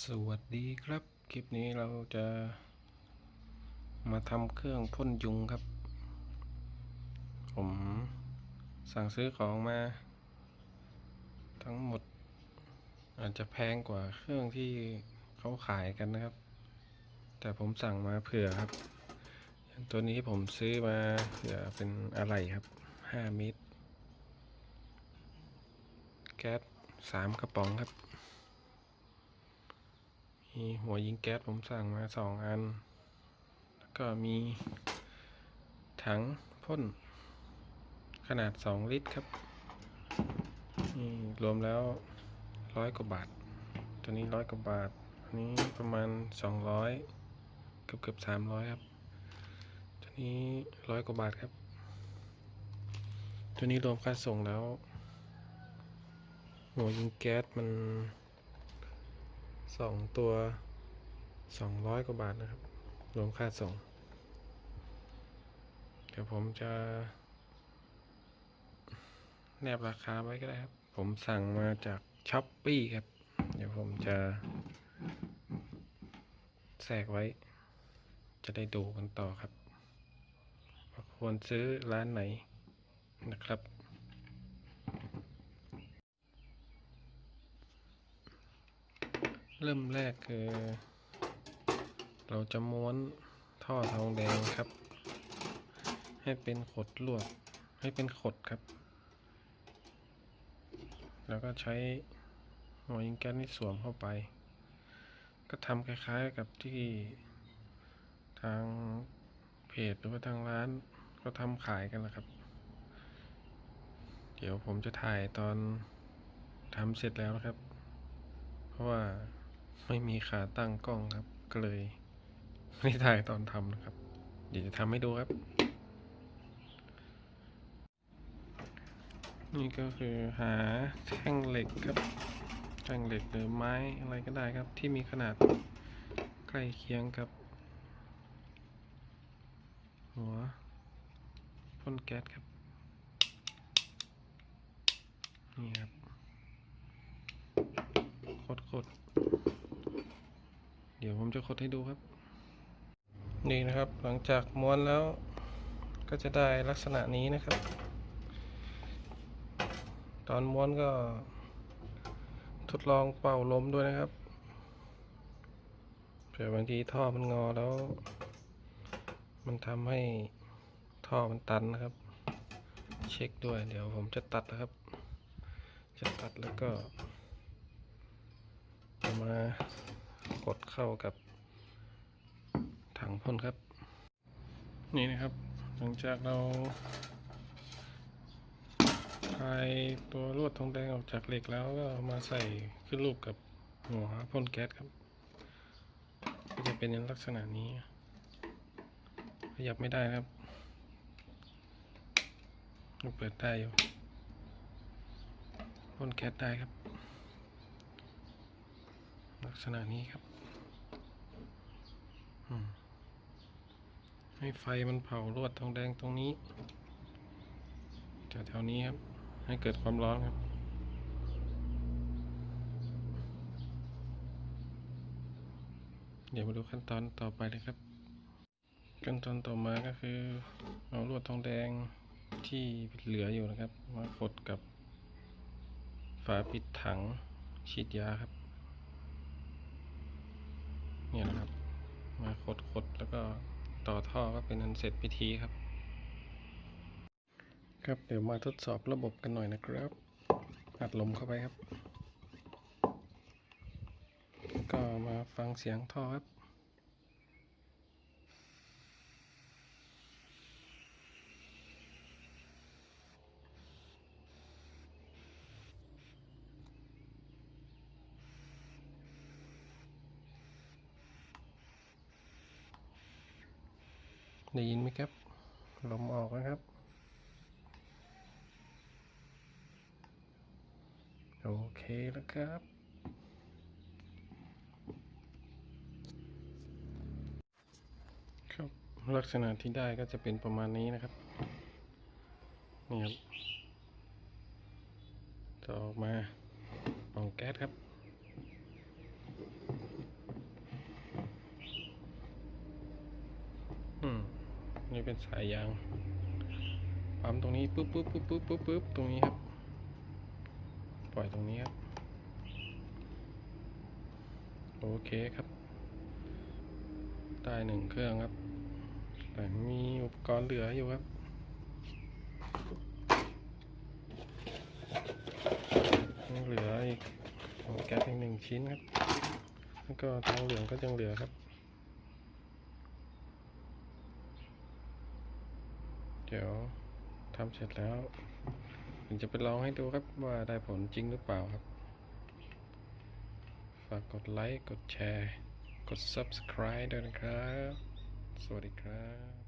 สวัสดีครับ คลิปนี้เราจะมาทำเครื่องพ่นยุงครับ ผมสั่งซื้อของมา ทั้งหมด อาจจะแพงกว่าเครื่องที่เขาขายกันนะครับ แต่ผมสั่งมาเผื่อครับ ตัวนี้ผมซื้อมาเผื่อเป็นอะไรครับ5เมตร แก๊ส3กระป๋องครับ มีหัวยิงแก๊สผมสั่งมาสองอัน แล้วก็มีถังพ่น ขนาด2ลิตรครับ นี่รวมแล้วร้อยกว่าบาท ตัวนี้ร้อยกว่าบาท อันนี้ประมาณ200เกือบเกือบ300ครับ ตัวนี้ร้อยกว่าบาทครับ ตัวนี้รวมค่าส่งแล้วหัวยิงแก๊สมัน สองตัวสองร้อยกว่าบาทนะครับ รวมค่าส่ง เดี๋ยวผมจะ แนบราคาไว้ก็ได้ครับ ผมสั่งมาจากช้อปปี้ครับ เดี๋ยวผมจะแทรกไว้ จะได้ดูกันต่อครับ ควรซื้อร้านไหนนะครับ เริ่มแรกคือ เราจะม้วนท่อทองแดงครับ ให้เป็นขดลวด ให้เป็นขดครับ แล้วก็ใช้หัวยิงแก๊สนี่สวมเข้าไป ก็ทำคล้ายๆกับที่ทางเพจหรือว่าทางร้านก็ทำขายกันแหละครับ เดี๋ยวผมจะถ่ายตอนทำเสร็จแล้วนะครับ เพราะว่า ไม่มีขาตั้งกล้องครับ ก็เลยไม่ได้ถ่ายตอนทำนะครับ เดี๋ยวจะทำให้ดูครับ นี่ก็คือหาแท่งเหล็กครับ แท่งเหล็กหรือไม้อะไรก็ได้ครับ ที่มีขนาดใกล้เคียงกับ หัวพ่นแก๊สครับ นี่ครับ คดคดเดี๋ยวผมจะคดให้ดูครับ นี่นะครับหลังจากม้วนแล้วก็จะได้ลักษณะนี้นะครับ ตอนม้วนก็ทดลองเป่าลมด้วยนะครับเผื่อบางทีท่อมันงอแล้ว มันทำให้ท่อมันตันนะครับ เช็คด้วย เดี๋ยวผมจะตัดนะครับ จะตัดแล้วก็เอามา กดเข้ากับถังพ่นครับ นี่นะครับ หลังจากเราคลายตัวลวดทองแดงออกจากเหล็กแล้วก็เอามาใส่ขึ้นรูปกับหัวพ่นแก๊สครับก็จะเป็นลักษณะนี้ ขยับไม่ได้ครับเปิดได้อยู่พ่นแก๊สได้ครับ ลักษณะนี้ครับให้ไฟมันเผาลวดทองแดงตรงนี้แถวๆนี้ครับ ให้เกิดความร้อนครับเดี๋ยวมาดูขั้นตอนต่อไปเลยครับ ขั้นตอนต่อมาก็คือ เอาลวดทองแดงที่เหลืออยู่นะครับ มากดกับฝาปิดถังฉีดยาครับ เนี่ยนะครับ มาขดขดแล้วก็ต่อท่อก็เป็นอันเสร็จพิธีครับ ครับเดี๋ยวมาทดสอบระบบกันหน่อยนะครับ อัดลมเข้าไปครับ ก็มาฟังเสียงท่อครับ ได้ยินไหมครับ ลมออกนะครับ โอเคแล้วครับครับ ลักษณะที่ได้ก็จะเป็นประมาณนี้นะครับ นี่ครับจะอมาปล่องแก๊สครับ นี่เป็น สายยางปั๊มตรงนี้ปุ๊บปุ๊บปุ๊บปุ๊บปุ๊บปุ๊บตรงนี้ครับ ปล่อยตรงนี้ครับ โอเคครับ ได้หนึ่งเครื่องครับ แต่มีอุปกรณ์เหลืออยู่ครับเหลืออีกแก๊สอีกหนึ่งชิ้นครับ แล้วก็ทองเหลืองก็ยังเหลือครับ เดี๋ยวทำเสร็จแล้วผมจะไปลองให้ดูครับว่าได้ผลจริงหรือเปล่าครับ ฝากกดไลค์ กดแชร์ กด Subscribe ด้วยนะครับ สวัสดีครับ